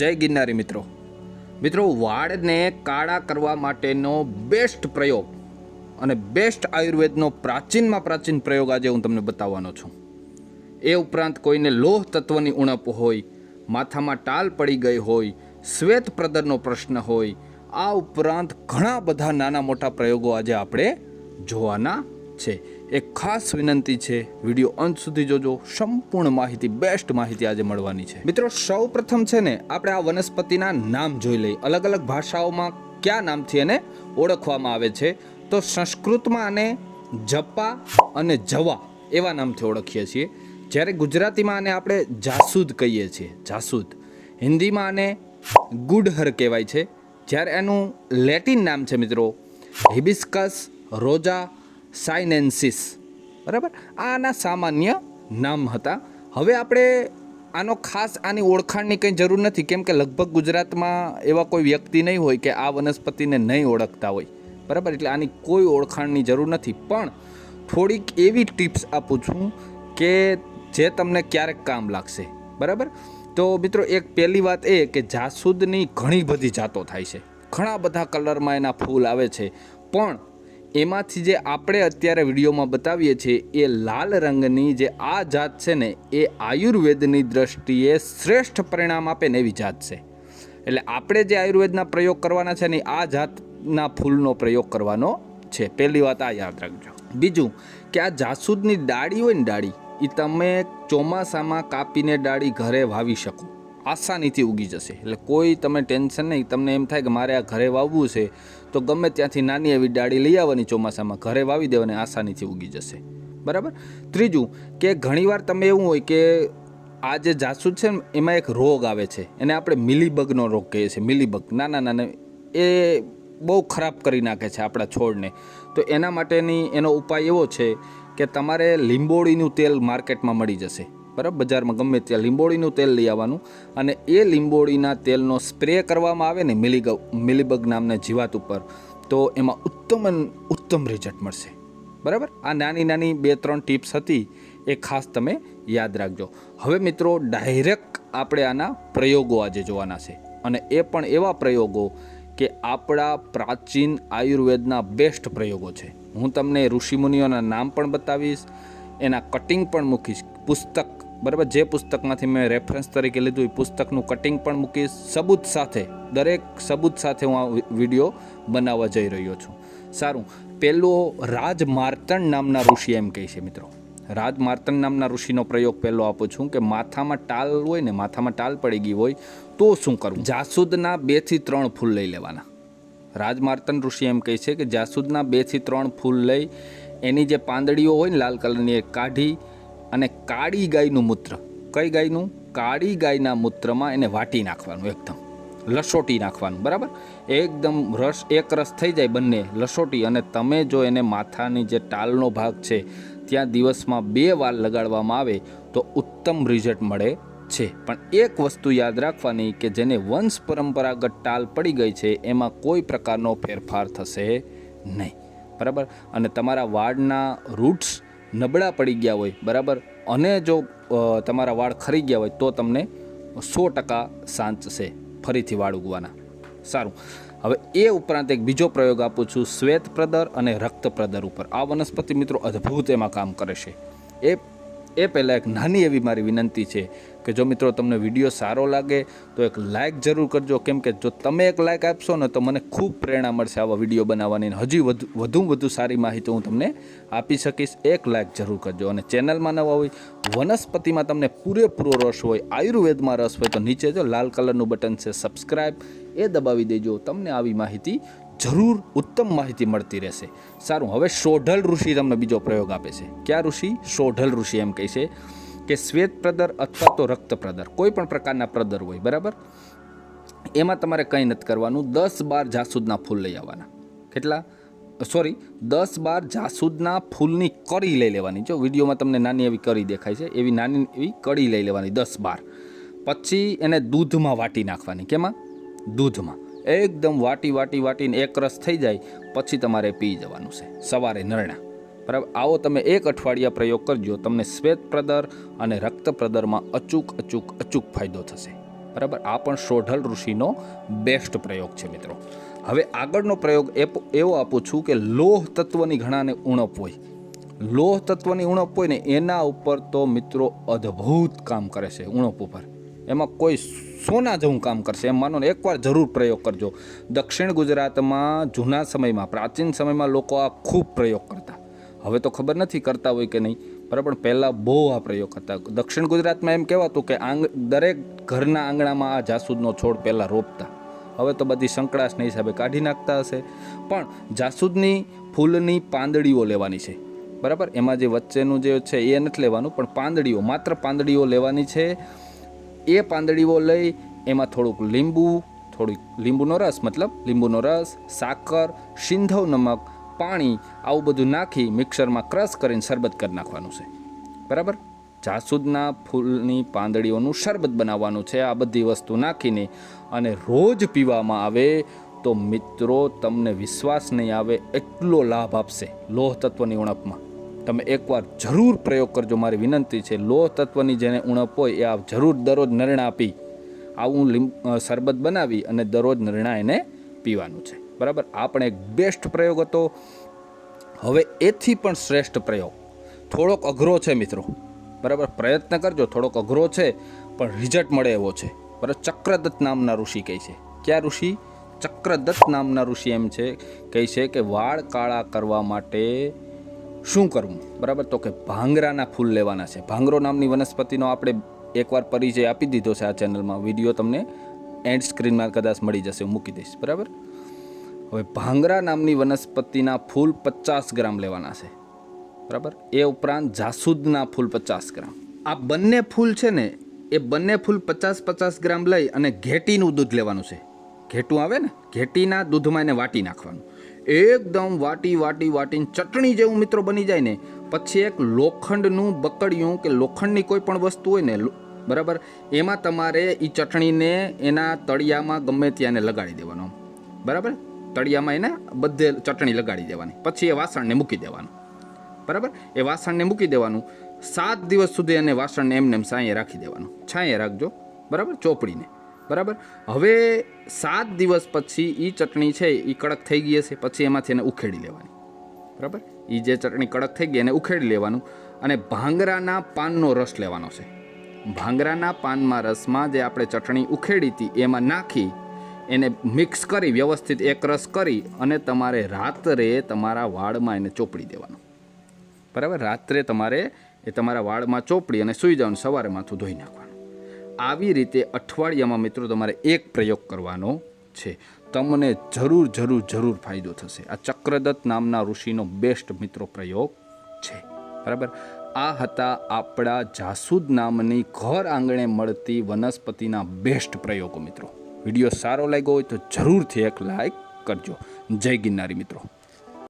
જય ગિરનારી મિત્રો. મિત્રો, વાળને કાળા કરવા માટેનો બેસ્ટ પ્રયોગ અને બેસ્ટ આયુર્વેદનો પ્રાચીનમાં પ્રાચીન પ્રયોગ આજે હું તમને બતાવવાનો છું. એ ઉપરાંત કોઈને લોહ તત્વની ઉણપ હોય, માથામાં ટાલ પડી ગઈ હોય, શ્વેત પ્રદરનો પ્રશ્ન હોય, આ ઉપરાંત ઘણા બધા નાના મોટા પ્રયોગો આજે આપણે જોવાના છે. એક ખાસ વિનંતી છે, વીડિયો અંત સુધી જોજો. સંપૂર્ણ માહિતી બેસ્ટ માહિતી આજે મળવાની છે. મિત્રો સૌ પ્રથમ છે ને, આપણે આ વનસ્પતિના નામ જોઈ લઈએ. અલગ અલગ ભાષાઓમાં કયા નામથી એને ઓળખવામાં આવે છે? તો સંસ્કૃતમાં આને જપા અને જવા એવા નામથી ઓળખીએ છીએ. જ્યારે ગુજરાતીમાં આને આપણે જાસૂદ કહીએ છીએ, જાસૂદ. હિન્દીમાં આને ગુડહર કહેવાય છે. જ્યારે એનું લેટિન નામ છે મિત્રો, હિબિસ્કસ, રોજા સાઇનેન્સિસ બરાબર? આના સામાન્ય નામ હતા. હવે આપણે આનો ખાસ આની ઓળખાણની કંઈ જરૂર નથી, કેમ કે લગભગ ગુજરાતમાં એવા કોઈ વ્યક્તિ નહીં હોય કે આ વનસ્પતિને નહીં ઓળખતા હોય. બરાબર? એટલે આની કોઈ ઓળખાણની જરૂર નથી. પણ થોડીક એવી ટિપ્સ આપું છું કે જે તમને ક્યારેક કામ લાગશે. બરાબર? તો મિત્રો, એક પહેલી વાત એ કે જાસૂદની ઘણી બધી જાતો થાય છે. ઘણા બધા કલરમાં એના ફૂલ આવે છે. પણ એમાંથી જે આપણે અત્યારે વિડીયોમાં બતાવીએ છીએ એ લાલ રંગની જે આ જાત છે ને, એ આયુર્વેદની દ્રષ્ટિએ શ્રેષ્ઠ પરિણામ આપે ને એવી જાત છે. એટલે આપણે જે આયુર્વેદના પ્રયોગ કરવાના છે ને આ જાતના ફૂલનો પ્રયોગ કરવાનો છે. પહેલી વાત આ યાદ રાખજો. બીજું કે આ જાસૂદની ડાળી હોય ને ડાળી એ તમે ચોમાસામાં કાપીને ડાળી ઘરે વાવી શકો. આસાનીથી ઉગી જશે. એટલે કોઈ તમે ટેન્શન નહીં, તમને એમ થાય કે મારે આ ઘરે વાવવું છે, તો ગમે ત્યાંથી નાની એવી ડાળી લઈ આવવાની ચોમાસામાં, ઘરે વાવી દેવાની આસાનીથી ઉગી જશે. બરાબર? ત્રીજું કે ઘણીવાર તમે એવું હોય કે આ જે જાસૂદ છે ને, એમાં એક રોગ આવે છે. એને આપણે મિલીબગનો રોગ કહીએ છીએ, મિલીબગ. નાના નાના, એ બહુ ખરાબ કરી નાખે છે આપણા છોડને. તો એના માટેની એનો ઉપાય એવો છે કે તમારે લીંબોળીનું તેલ માર્કેટમાં મળી જશે. બરાબર? બજારમાં ગમે ત્યાં લીંબોળીનું તેલ લઈ આવવાનું. અને એ લીંબોળીના તેલનો સ્પ્રે કરવામાં આવે ને મિલીગ મિલીબગ નામના જીવાત ઉપર, તો એમાં ઉત્તમ ઉત્તમ રિઝલ્ટ મળશે. બરાબર? આ નાની નાની બે ત્રણ ટિપ્સ હતી, એ ખાસ તમે યાદ રાખજો. હવે મિત્રો ડાયરેક્ટ આપણે આના પ્રયોગો આજે જોવાના છે. અને એ પણ એવા પ્રયોગો કે આપણા પ્રાચીન આયુર્વેદના બેસ્ટ પ્રયોગો છે. હું તમને ઋષિમુનિઓના નામ પણ બતાવીશ, એના કટિંગ પણ મૂકીશ, પુસ્તક બરાબર? જે પુસ્તકમાંથી મેં રેફરન્સ તરીકે લીધું, એ પુસ્તકનું કટિંગ પણ મૂકીશ સબૂત સાથે, દરેક સબૂત સાથે હું આ વીડિયો બનાવવા જઈ રહ્યો છું. સારું. પહેલો રાજ માર્તણ નામના ઋષિ એમ કહે છે મિત્રો. રાજ માર્તણ નામના ઋષિનો પ્રયોગ પહેલો આપું છું કે માથામાં ટાલ હોય ને, માથામાં ટાલ પડી ગઈ હોય, તો શું કરવું? જાસૂદના બેથી ત્રણ ફૂલ લઈ લેવાના. રાજમાર્તન ઋષિ એમ કહે છે કે જાસૂદના બેથી ત્રણ ફૂલ લઈ, એની જે પાંદડીઓ હોય ને લાલ કલરની એ કાઢી અને કાળી ગાયનું મૂત્ર. કઈ ગાયનું? કાળી ગાયના મૂત્રમાં એને વાટી નાખવાનું એકદમ. લસોટી નાખવાનું, બરાબર? એકદમ રસ, એક રસ થઈ જાય બંને, લસોટી. અને તમે જો એને માથાની જે ટાલનો ભાગ છે, ત્યાં દિવસમાં બે વાર લગાડવામાં આવે, તો ઉત્તમ રિઝલ્ટ મળે છે. પણ એક વસ્તુ યાદ રાખવાની કે જેને વંશ પરંપરાગત ટાલ પડી ગઈ છે, એમાં કોઈ પ્રકારનો ફેરફાર થશે નહીં. બરાબર? અને તમારા વાળના રૂટ્સ નબળા પડી ગયા હોય, બરાબર? અને જો તમારા વાળ ખરી ગયા હોય તો તમને સો ટકા સાચશે ફરીથી વાળ ઉગવાના. સારું. હવે એ ઉપરાંત એક બીજો પ્રયોગ આપું છું, શ્વેત પ્રદર અને રક્ત પ્રદર ઉપર. આ વનસ્પતિ મિત્રો અદ્ભુત એમાં કામ કરે છે. એ એ પહેલાં એક નાની એવી મારી વિનંતી છે કે જો મિત્રો તમને વીડિયો સારો લાગે, તો એક લાઇક જરૂર કરજો. કેમ કે જો તમે એક લાઇક આપશો ને, તો મને ખૂબ પ્રેરણા મળશે આવા વીડિયો બનાવવાની હજી વધુ વધુ વધુ સારી માહિતી હું તમને આપી શકીશ. એક લાઇક જરૂર કરજો. અને ચેનલમાં નવા હોય, વનસ્પતિમાં તમને પૂરેપૂરો રસ હોય, આયુર્વેદમાં રસ હોય, તો નીચે જો લાલ કલરનું બટન છે સબસ્ક્રાઇબ એ દબાવી દેજો. તમને આવી માહિતી જરૂર ઉત્તમ માહિતી મળતી રહેશે. સારું, હવે સોઢલ ઋષિ તમને બીજો પ્રયોગ આપે છે. ક્યાં ઋષિ? સોઢલ ઋષિ એમ કહે છે. કે શ્વેત પ્રદર અથવા તો રક્ત પ્રદર, કોઈ પણ પ્રકારના પ્રદર હોય, બરાબર? એમાં તમારે કંઈ નથી કરવાનું. દસ બાર જાસૂદના ફૂલ લઈ આવવાના. કેટલા? સોરી, દસ બાર જાસૂદના ફૂલની કડી લઈ લેવાની. જો વિડીયોમાં તમને નાની એવી કડી દેખાય છે, એવી નાની એવી કડી લઈ લેવાની, દસ બાર. પછી એને દૂધમાં વાટી નાખવાની. કેમાં? દૂધમાં. એકદમ વાટી વાટી, વાટીને એક રસ થઈ જાય, પછી તમારે પી જવાનું છે, સવારે નરણા. બરાબર આવો તમે એક અઠવાડિયા પ્રયોગ કરજો. તમને શ્વેત પ્રદર અને રક્ત પ્રદરમાં અચૂક અચૂક અચૂક ફાયદો થશે. બરાબર? આ પણ સોઢલ ઋષિનો બેસ્ટ પ્રયોગ છે મિત્રો. હવે આગળનો પ્રયોગ એવો આપું છું કે લોહ તત્વની ઘણાને ઉણપ હોય. લોહ તત્વની ઉણપ હોય ને એના ઉપર તો મિત્રો અદ્ભુત કામ કરે છે ઉણપ ઉપર. એમાં કોઈ સોના જેવું કામ કરશે. એમ માનો એકવાર જરૂર પ્રયોગ કરજો. દક્ષિણ ગુજરાતમાં જૂના સમયમાં, પ્રાચીન સમયમાં લોકો આ ખૂબ પ્રયોગ કરતા હવે તો ખબર નથી કરતા હોય કે નહીં. બરાબર પણ પહેલાં બહુ આ પ્રયોગ કરતા દક્ષિણ ગુજરાતમાં એમ કહેવાતું કે આંગ, દરેક ઘરના આંગણામાં આ જાસૂદનો છોડ પહેલાં રોપતા. હવે તો બધી સંકળાશના હિસાબે કાઢી નાખતા હશે. પણ જાસૂદની ફૂલની પાંદડીઓ લેવાની છે. બરાબર, એમાં જે વચ્ચેનું જે છે એ નથી લેવાનું, પણ પાંદડીઓ, માત્ર પાંદડીઓ લેવાની છે. એ પાંદડીઓ લઈ એમાં થોડુંક લીંબુ, થોડીક લીંબુનો રસ, મતલબ લીંબુનો રસ, સાકર, સિંધવ નમક પાણી આવું બધું નાખી મિક્સરમાં ક્રશ કરીને શરબત કરી નાખવાનું છે. બરાબર? જાસૂદના ફૂલની પાંદડીઓનું શરબત બનાવવાનું છે, આ બધી વસ્તુ નાખીને અને રોજ પીવામાં આવે તો મિત્રો તમને વિશ્વાસ નહીં આવે, એટલો લાભ આપશે લોહ તત્વની ઉણપમાં. તમે એકવાર જરૂર પ્રયોગ કરજો, મારી વિનંતી છે, લોહ તત્વની જેને ઉણપ હોય એ આ જરૂર દરરોજ નરણા આપી, આવું શરબત બનાવી અને દરરોજ નરણા એને પીવાનું છે. બરાબર? આ પણ એક બેસ્ટ પ્રયોગ હતો. હવે એથી પણ શ્રેષ્ઠ પ્રયોગ. થોડોક અઘરો છે મિત્રો. બરાબર? પ્રયત્ન કરજો, થોડોક અઘરો છે, પણ રિઝલ્ટ મળે એવો છે. બરાબર? ચક્રદત્ત નામના ઋષિ કહે છે. ક્યાં ઋષિ? ચક્રદત્ત નામના ઋષિ એમ છે. કહે છે કે વાળ કાળા કરવા માટે શું કરવું? બરાબર? તો કે ભાંગરાના ફૂલ લેવાના છે. ભાંગરો નામની વનસ્પતિનો આપણે એકવાર પરિચય આપી દીધો છે આ ચેનલમાં વીડિયો તમને એન્ડ સ્ક્રીનમાં કદાચ મળી જશે. હું મૂકી દઈશ. બરાબર? હવે ભાંગરા નામની વનસ્પતિના ફૂલ પચાસ ગ્રામ લેવાના છે. બરાબર? એ ઉપરાંત જાસૂદના ફૂલ પચાસ ગ્રામ. આ બંને ફૂલ છે ને, એ બંને ફૂલ પચાસ પચાસ ગ્રામ લઈ અને ઘેટીનું દૂધ લેવાનું છે. ઘેટું આવે ને? ઘેટીના દૂધમાં એને વાટી નાખવાનું. એકદમ વાટી વાટી, વાટીને ચટણી જેવું મિત્રો બની જાય ને, પછી એક લોખંડનું બકડિયું કે લોખંડની કોઈ પણ વસ્તુ હોય ને બરાબર? એમાં તમારે એ ચટણીને એના તળિયામાં ગમે ત્યાં એને લગાડી દેવાનો. બરાબર? તળિયામાં એને બધે ચટણી લગાડી દેવાની. પછી એ વાસણને મૂકી દેવાનું. બરાબર? એ વાસણને મૂકી દેવાનું. સાત દિવસ સુધી એને વાસણને એમને એમ સાંયે રાખી દેવાનું. છાંયે રાખજો. બરાબર? ચોપડીને. બરાબર? હવે સાત દિવસ પછી એ ચટણી છે એ કડક થઈ ગઈ હશે. પછી એમાંથી એને ઉખેડી લેવાની. બરાબર? એ જે ચટણી કડક થઈ ગઈ એને ઉખેડી લેવાનું અને ભાંગરાના પાનનો રસ લેવાનો છે. ભાંગરાના પાનમાં રસમાં જે આપણે ચટણી ઉખેડી હતી, એમાં નાખી એને મિક્સ કરી, વ્યવસ્થિત એકરસ કરી અને તમારે રાત્રે તમારા વાળમાં એને ચોપડી દેવાનું. બરાબર? રાત્રે તમારે એ તમારા વાળમાં ચોપડી અને સૂઈ જવાનું, સવારે માથું ધોઈ નાખવાનું. આવી રીતે અઠવાડિયામાં મિત્રો તમારે એક પ્રયોગ કરવાનો છે. તમને જરૂર જરૂર જરૂર ફાયદો થશે. આ ચક્રદત્ત નામના ઋષિનો બેસ્ટ મિત્રો પ્રયોગ છે. બરાબર? આ હતા આપણા જાસૂદ નામની ઘર આંગણે મળતી વનસ્પતિના બેસ્ટ પ્રયોગો મિત્રો. વીડિયો સારો લાગ્યો હોય તો જરૂરથી એક લાઈક કરજો. જય ગિરનારી મિત્રો.